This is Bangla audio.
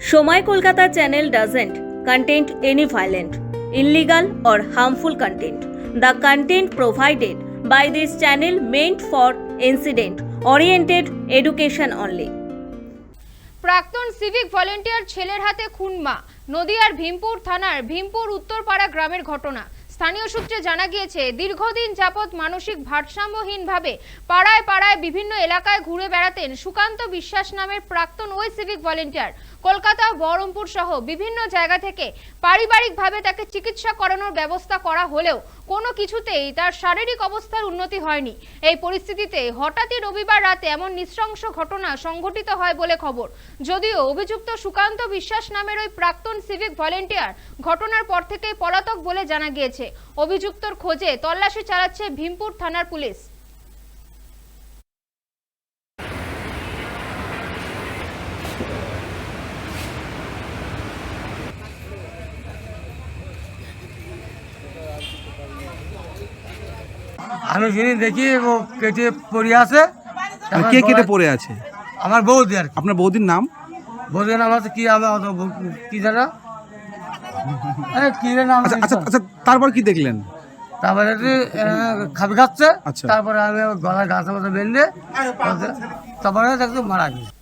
সময় Kolkata channel doesn't content any violent illegal or harmful content the content provided by this channel meant for incident oriented education only প্রাক্তন সিভিক ভলেন্টিয়ার ছেলের হাতে খুন মা, নদীয়ার ভীমপুর থানার ভীমপুর উত্তরপাড়া গ্রামের ঘটনা। স্থানীয় সূত্রে জানা গিয়েছে, দীর্ঘদিন যাবৎ মানসিক ভারসাম্যহীনভাবে পাড়ায় পাড়ায় বিভিন্ন এলাকায় ঘুরে বেড়াতেন সুকান্ত বিশ্বাস নামের প্রাক্তন ওই সিভিক ভলেন্টিয়ার। কলকাতা, বহরমপুর সহ বিভিন্ন জায়গা থেকে পারিবারিকভাবে তাকে চিকিৎসা করানোর ব্যবস্থা করা হলেও কোনো কিছুতেই তার শারীরিক অবস্থার উন্নতি হয়নি। এই পরিস্থিতিতে হঠাৎই রবিবার রাতে এমন নৃশংস ঘটনা সংঘটিত হয় বলে খবর। যদিও অভিযুক্ত সুকান্ত বিশ্বাস নামের ওই প্রাক্তন সিভিক ভলেন্টিয়ার ঘটনার পর থেকেই পলাতক বলে জানা গিয়েছে। অভিযুক্তর খোঁজে তল্লাশি চালাচ্ছে ভীমপুর থানার পুলিশ। আমি সেদিন দেখি ও কেটে পড়ে আছে। কে কেটে পড়ে আছে? আমার বৌদি আর কি। আপনার বৌদির নাম? বৌদির নাম আছে কি আমার অত কি জানা? আচ্ছা আচ্ছা আচ্ছা তারপর কি দেখলেন? তারপরে খাপ খাবি খাচ্ছে আচ্ছা। তারপরে আমি গলায় গাছ গাছের মতো বেঁধে তারপরে দেখতে মারা গেছে।